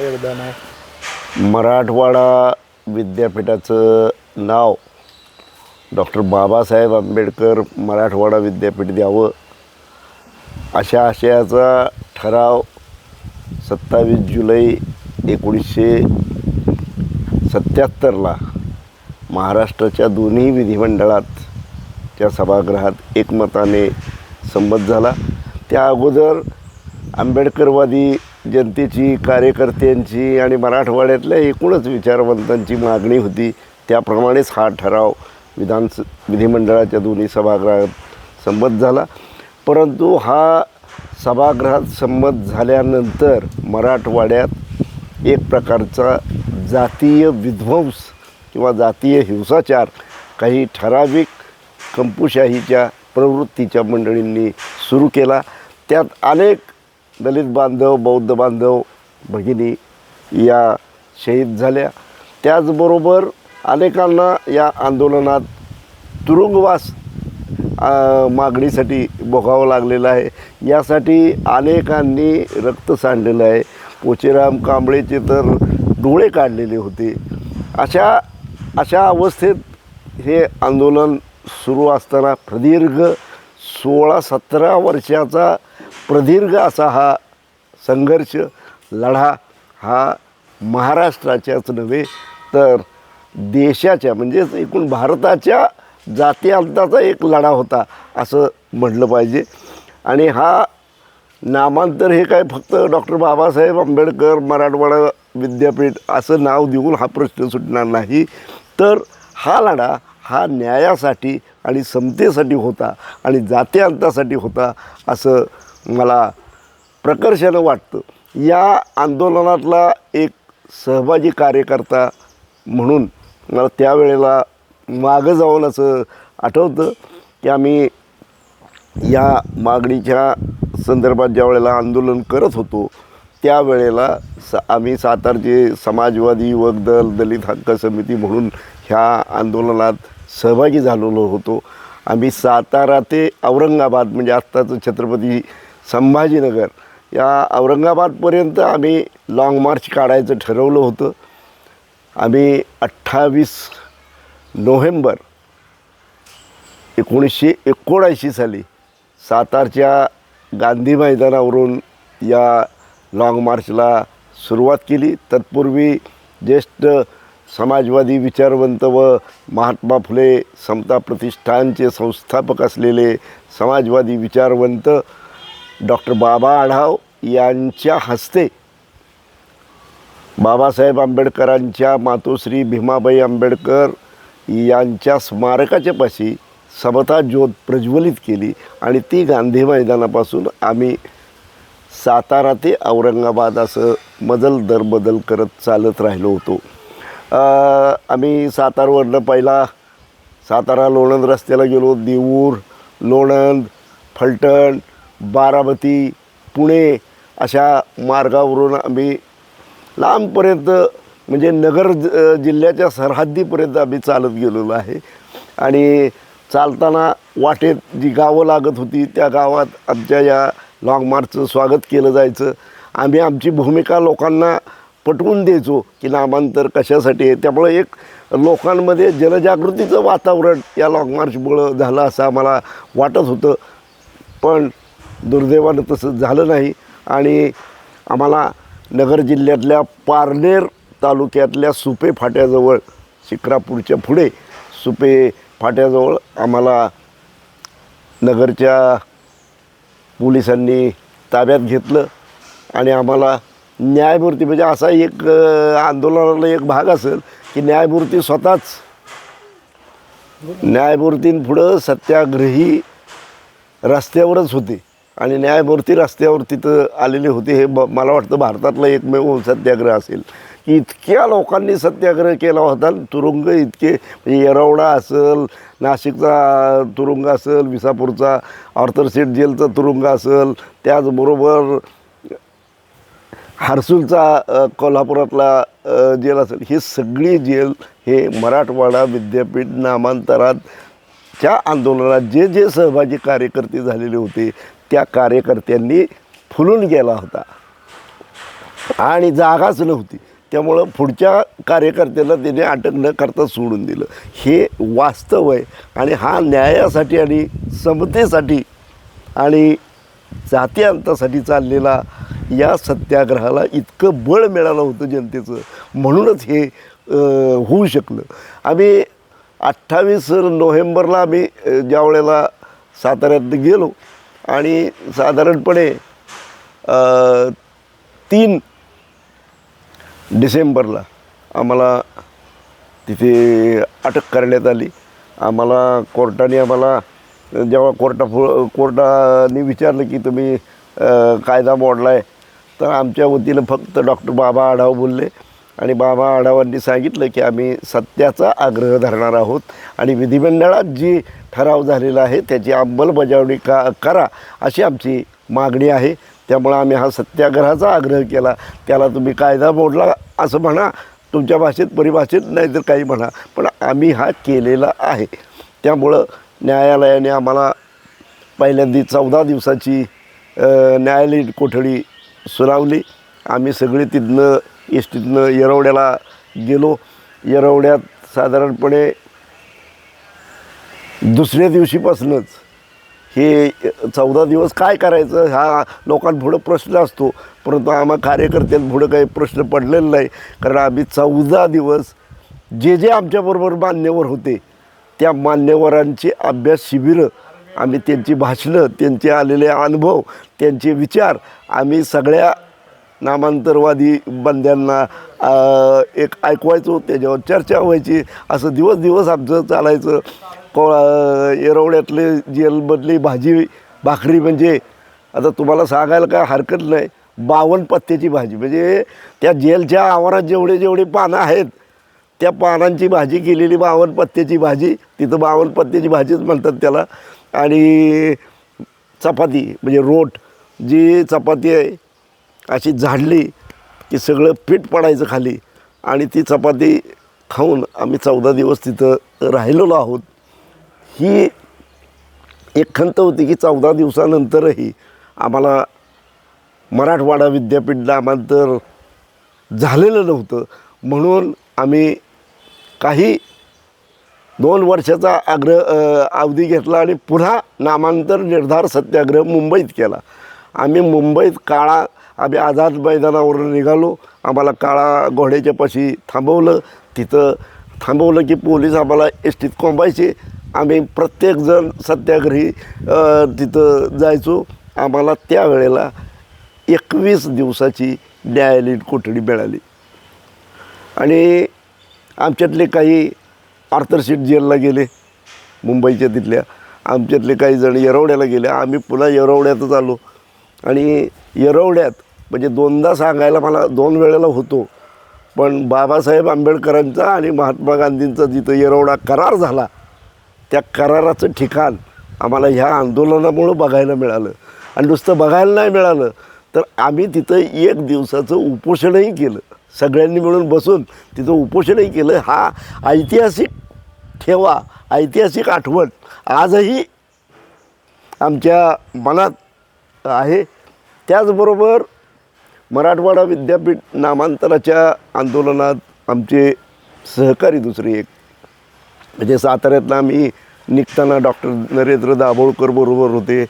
योगदान आहे. मराठवाडा विद्यापीठाचं नाव डॉक्टर बाबासाहेब आंबेडकर मराठवाडा विद्यापीठ द्यावं अशा आशयाचा ठराव सत्तावीस जुलै एकोणीसशे सत्याहत्तरला महाराष्ट्राच्या दोन्ही विधिमंडळातच्या सभागृहात एकमताने संमत झाला. त्या अगोदर आंबेडकरवादी जनतेची कार्यकर्त्यांची आणि मराठवाड्यातल्या एकूणच विचारवंतांची मागणी होती. त्याप्रमाणेच हा ठराव विधान विधिमंडळाच्या दोन्ही सभागृहात संमत झाला. परंतु हा सभागृहात संमत झाल्यानंतर मराठवाड्यात एक प्रकारचा जातीय विध्वंस किंवा जातीय हिंसाचार काही ठराविक कंपुशाहीच्या प्रवृत्तीच्या मंडळींनी सुरू केला. त्यात अनेक दलित बांधव बौद्ध बांधव भगिनी या शहीद झाल्या. त्याचबरोबर अनेकांना या आंदोलनात तुरुंगवास मागणीसाठी भोगावं लागलेलं आहे. यासाठी अनेकांनी रक्त सांडलेलं आहे. पोचेराम कांबळेचे तर डोळे काढलेले होते. अशा अशा अवस्थेत हे आंदोलन सुरू असताना प्रदीर्घ सोळा सतरा वर्षाचा प्रदीर्घ असा हा संघर्ष लढा हा महाराष्ट्राच्याच नव्हे तर देशाच्या म्हणजेच एकूण भारताच्या जातीअंताचा एक लढा होता असं म्हटलं पाहिजे. आणि हा नामांतर हे काय फक्त डॉक्टर बाबासाहेब आंबेडकर मराठवाडा विद्यापीठ असं नाव देऊन हा प्रश्न सुटणार नाही. तर हा लढा हा न्यायासाठी आणि समतेसाठी होता आणि जातीअंतासाठी होता असं मला प्रकर्षानं वाटतं. या आंदोलनातला एक सहभागी कार्यकर्ता म्हणून मला त्यावेळेला मागं जाऊन असं आठवतं की आम्ही या मागणीच्या संदर्भात ज्या वेळेला आंदोलन करत होतो त्यावेळेला स आम्ही सातारचे समाजवादी युवक दल दलित हक्क समिती म्हणून ह्या आंदोलनात सहभागी झालेलो होतो. आम्ही सातारा ते औरंगाबाद म्हणजे आत्ताचं छत्रपती संभाजीनगर. या औरंगाबादपर्यंत आम्ही लाँग मार्च काढायचं ठरवलं होतं. आम्ही अठ्ठावीस नोव्हेंबर एकोणीसशे एकोणऐंशी साली सातारच्या गांधी मैदानावरून या लाँग मार्चला सुरुवात केली. तत्पूर्वी ज्येष्ठ समाजवादी विचारवंत व महात्मा फुले समता प्रतिष्ठानचे संस्थापक असलेले समाजवादी विचारवंत डॉक्टर बाबा आढाव यांच्या हस्ते बाबासाहेब आंबेडकरांच्या मातोश्री भीमाबाई आंबेडकर यांच्या स्मारकाच्या पाशी समता ज्योत प्रज्वलित केली आणि ती गांधी मैदानापासून आम्ही सातारा ते औरंगाबाद असं मजल दर बदल करत चालत राहिलो होतो. आम्ही सातारवरनं पहिला सातारा लोणंद रस्त्याला गेलो देऊर लोणंद फलटण बारामती पुणे अशा मार्गावरून आम्ही लांबपर्यंत म्हणजे नगर ज- जिल्ह्याच्या सरहद्दीपर्यंत आम्ही चालत गेलेलो आहे. आणि चालताना वाटेत जी गावं लागत होती त्या गावात आमच्या या लाँग मार्चचं स्वागत केलं जायचं. आम्ही आमची भूमिका लोकांना पटवून द्यायचो की नामांतर कशासाठी आहे. त्यामुळे एक लोकांमध्ये जनजागृतीचं वातावरण या लाँग मार्चमुळं झालं असं आम्हाला वाटत होतं. पण दुर्दैवानं तसं झालं नाही. आणि आम्हाला नगर जिल्ह्यातल्या पारनेर तालुक्यातल्या सुपे फाट्याजवळ शिक्रापूरच्या पुढे सुपे फाट्याजवळ आम्हाला नगरच्या पोलिसांनी ताब्यात घेतलं आणि आम्हाला न्यायमूर्ती म्हणजे असा एक आंदोलनाला एक भाग असेल की न्यायमूर्ती स्वतःच न्यायमूर्तींपुढं सत्याग्रही रस्त्यावरच होते. आणि न्यायमूर्ती रस्त्यावर तिथं आलेले होते हे ब मला वाटतं भारतातला एकमेव सत्याग्रह असेल. की इतक्या लोकांनी सत्याग्रह केला होता तुरुंग इतके म्हणजे येरवडा असेल नाशिकचा तुरुंग असेल विसापूरचा ऑर्थर सीट जेलचा तुरुंग असेल त्याचबरोबर हर्सूलचा कोल्हापुरातला जेल असेल ही सगळी जेल हे मराठवाडा विद्यापीठ नामांतरात च्या आंदोलनात जे जे सहभागी कार्यकर्ते झालेले होते त्या कार्यकर्त्यांनी फुलून गेला होता. आणि जागाच नव्हती. त्यामुळं पुढच्या कार्यकर्त्याला त्याने अटक न करता सोडून दिलं. हे वास्तव आहे. आणि हा न्यायासाठी आणि समतेसाठी आणि जाती अंतासाठी चाललेला या सत्याग्रहाला इतकं बळ मिळालं होतं जनतेचं. म्हणूनच हे होऊ शकलं. आम्ही अठ्ठावीस नोव्हेंबरला आम्ही ज्या वेळेला साताऱ्यात गेलो आणि साधारणपणे तीन डिसेंबरला आम्हाला तिथे अटक करण्यात आली. आम्हाला कोर्टाने आम्हाला जेव्हा कोर्टा कोर्टाने विचारलं की तुम्ही कायदा मोडला आहे तर आमच्या वतीनं फक्त डॉक्टर बाबा आढाव बोलले. आणि बाबा आढावांनी सांगितलं की आम्ही सत्याचा आग्रह धरणार आहोत आणि विधिमंडळात जी ठराव झालेला आहे त्याची अंमलबजावणी का करा अशी आमची मागणी आहे. त्यामुळं आम्ही हा सत्याग्रहाचा आग्रह केला. त्याला तुम्ही कायदा मोडला असं म्हणा तुमच्या भाषेत परिभाषेत नाही तर काही म्हणा पण आम्ही हा केलेला आहे. त्यामुळं न्यायालयाने आम्हाला पहिल्यांदी चौदा दिवसाची न्यायालयीन कोठडी सुनावली. आम्ही सगळे तिथनं एस टीतनं येरवड्याला गेलो. येरवड्यात साधारणपणे दुसऱ्या दिवशीपासूनच हे चौदा दिवस काय करायचं हा लोकांपुढं प्रश्न असतो. परंतु आम्हा कार्यकर्त्यांपुढं काही प्रश्न पडलेला नाही. कारण आम्ही चौदा दिवस जे जे आमच्याबरोबर मान्यवर होते त्या मान्यवरांची अभ्यास शिबिरं आम्ही त्यांची भाषणं त्यांचे आलेले अनुभव त्यांचे विचार आम्ही सगळ्या नामांतरवादी बंद्यांना एक ऐकवायचो त्याच्यावर चर्चा व्हायची. असं दिवस दिवस आमचं चालायचं. को येरवड्यातले जेलमधली भाजी भाकरी म्हणजे आता तुम्हाला सांगायला काय हरकत नाही. बावन्न पत्त्याची भाजी. म्हणजे त्या जेलच्या आवारात जेवढे जेवढे पानं आहेत त्या पानांची भाजी केलेली बावन्न पत्त्याची भाजी तिथं बावन्न पत्त्याची भाजीच म्हणतात त्याला. आणि चपाती म्हणजे रोट जी चपाती आहे अशी झाडली की सगळं पीठ पडायचं खाली आणि ती चपाती खाऊन आम्ही चौदा दिवस तिथं राहिलेलो आहोत. ही एक खंत होती की चौदा दिवसानंतरही आम्हाला मराठवाडा विद्यापीठ नामांतर झालेलं नव्हतं. म्हणून आम्ही काही दोन वर्षाचा आग्रह अवधी घेतला आणि पुन्हा नामांतर निर्धार सत्याग्रह मुंबईत केला. आम्ही मुंबईत काळा आम्ही आझाद मैदानावरून निघालो. आम्हाला काळा घोड्याच्या पाशी थांबवलं. तिथं थांबवलं की पोलीस आम्हाला एस टीत कोंबायचे. आम्ही प्रत्येकजण सत्याग्रही तिथं जायचो. आम्हाला त्यावेळेला एकवीस दिवसाची न्यायालयीन कोठडी मिळाली. आणि आमच्यातले काही आर्थरशीट जेलला गेले मुंबईच्या तिथल्या. आमच्यातले काही जण येरवड्याला गेले. आम्ही पुन्हा येरवड्यातच आलो. आणि येरवड्यात म्हणजे दोनदा सांगायला मला दोन वेळेला होतो. पण बाबासाहेब आंबेडकरांचा आणि महात्मा गांधींचा जिथं येरवडा करार झाला त्या कराराचं ठिकाण आम्हाला ह्या आंदोलनामुळं बघायला मिळालं. आणि नुसतं बघायला नाही मिळालं तर आम्ही तिथं एक दिवसाचं उपोषणही केलं. सगळ्यांनी मिळून बसून तिथं उपोषणही केलं. हा ऐतिहासिक ठेवा ऐतिहासिक आठवण आजही आमच्या मनात आहे. त्याचबरोबर मराठवाडा विद्यापीठ नामांतराच्या आंदोलनात आमचे सहकारी दुसरे एक. म्हणजे साताऱ्यातनं आम्ही निघताना डॉक्टर नरेंद्र दाभोळकर बरोबर होते.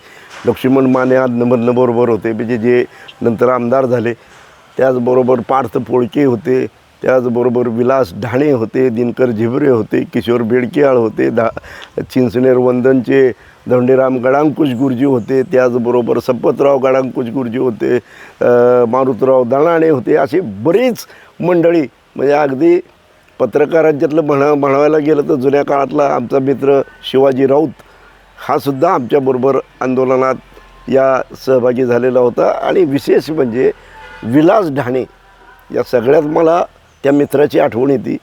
लक्ष्मण माने आदनमधनं बरोबर होते. म्हणजे जे नंतर आमदार झाले त्याचबरोबर पार्थ पोळके होते. त्याचबरोबर विलास ढाणे होते दिनकर झिबरे होते किशोर बेडकेआळ होते धा चिंचनेर वंदनचे धोंडेराम गडांकुश गुरुजी होते त्याचबरोबर संपतराव गडांकुश गुरुजी होते मारुतराव दणाणे होते अशी बरीच मंडळी. म्हणजे अगदी पत्रकारांच्यातलं म्हणा म्हणायला गेलं तर जुन्या काळातला आमचा मित्र शिवाजी राऊत हा सुद्धा आमच्याबरोबर आंदोलनात या सहभागी झालेला होता. आणि विशेष म्हणजे विलास ढाणे या सगळ्यात मला त्या मित्राची आठवण येते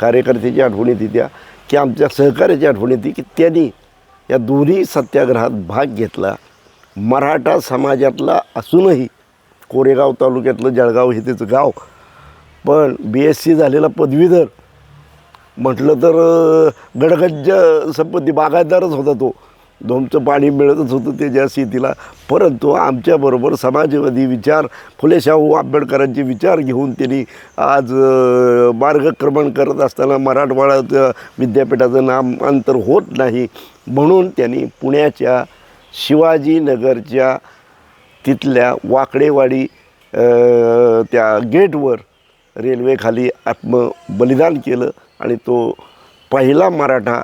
कार्यकर्त्याची आठवण येते त्या की आमच्या सहकार्याची आठवण येते की त्यांनी या दोन्ही सत्याग्रहात भाग घेतला. मराठा समाजातला असूनही कोरेगाव तालुक्यातलं जळगाव हे त्याचं गाव. पण बी एस सी झालेला पदवीधर म्हटलं तर गडगज्ज संपत्ती बागायतदारच होता तो. धोमचं पाणी मिळतच होतं त्याच्या शेतीला परंतु आमच्याबरोबर समाजवादी विचार फुलेशाहू आंबेडकरांचे विचार घेऊन त्यांनी आज मार्गक्रमण करत असताना मराठवाड्याचं विद्यापीठाचं नामांतर होत नाही. म्हणून त्यांनी पुण्याच्या शिवाजीनगरच्या तिथल्या वाकडेवाडी त्या गेटवर रेल्वेखाली आत्मबलिदान केलं आणि तो पहिला मराठा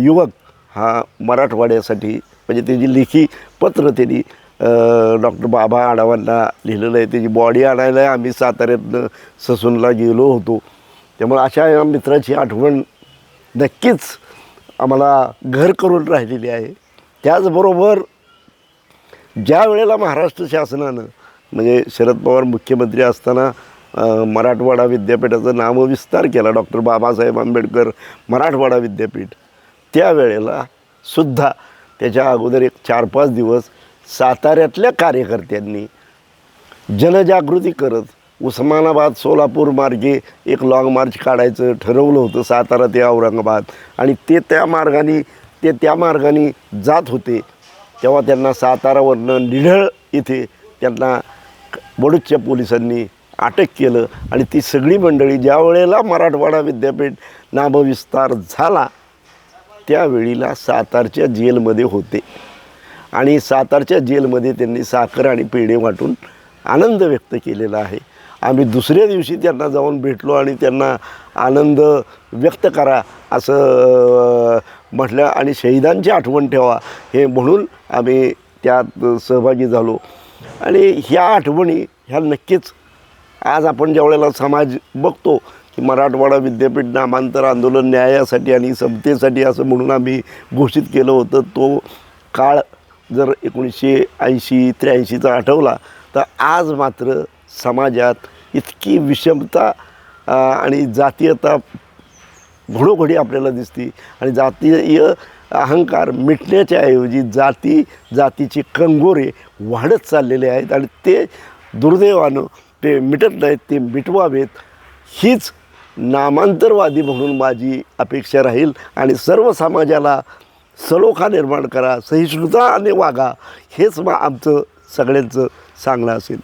युवक हा मराठवाड्यासाठी म्हणजे त्याची लेखी पत्र त्यांनी डॉक्टर बाबा आढावांना लिहिलेलं आहे त्याची बॉडी आणायला आम्ही साताऱ्यातनं ससूनला गेलो होतो. त्यामुळे अशा या मित्राची आठवण नक्कीच आम्हाला घर करून राहिलेली आहे. त्याचबरोबर ज्या वेळेला महाराष्ट्र शासनानं म्हणजे शरद पवार मुख्यमंत्री असताना मराठवाडा विद्यापीठाचं नामविस्तार केला डॉक्टर बाबासाहेब आंबेडकर मराठवाडा विद्यापीठ त्यावेळेला सुद्धा त्याच्या अगोदर एक चार पाच दिवस साताऱ्यातल्या कार्यकर्त्यांनी जनजागृती करत उस्मानाबाद सोलापूर मार्गे एक लाँग मार्च काढायचं ठरवलं होतं सातारा ते औरंगाबाद. आणि ते त्या मार्गाने ते त्या मार्गाने जात होते. तेव्हा त्यांना सातारावरनं निढळ इथे त्यांना बडूचच्या पोलिसांनी अटक केलं. आणि ती सगळी मंडळी ज्या वेळेला मराठवाडा विद्यापीठ नामविस्तार झाला त्यावेळीला सातारच्या जेलमध्ये होते. आणि सातारच्या जेलमध्ये त्यांनी साखर आणि पेढे वाटून आनंद व्यक्त केलेला आहे. आम्ही दुसऱ्या दिवशी त्यांना जाऊन भेटलो आणि त्यांना आनंद व्यक्त करा असं म्हटलं आणि शहीदांची आठवण ठेवा हे म्हणून आम्ही त्यात सहभागी झालो. आणि ह्या आठवणी ह्या नक्कीच आज आपण ज्या वेळेला समाज बघतो की मराठवाडा विद्यापीठ नामांतर आंदोलन न्यायासाठी आणि समतेसाठी असं म्हणून आम्ही घोषित केलं होतं. तो काळ जर एकोणीसशे ऐंशी त्र्याऐंशीचा आठवला तर आज मात्र समाजात इतकी विषमता आणि जातीयता घडोघडी आपल्याला दिसते. आणि जातीय अहंकार मिटण्याच्या ऐवजी जाती जातीचे कंगोरे वाढत चाललेले आहेत आणि ते दुर्दैवानं ते मिटत नाहीत ते मिटवावेत. हीच नामांतरवादी म्हणून माझी अपेक्षा राहील आणि सर्व समाजाला सलोखा निर्माण करा सहिष्णुता आणि वागा हेच मग आमचं सगळ्यांचं सांगणं असेल.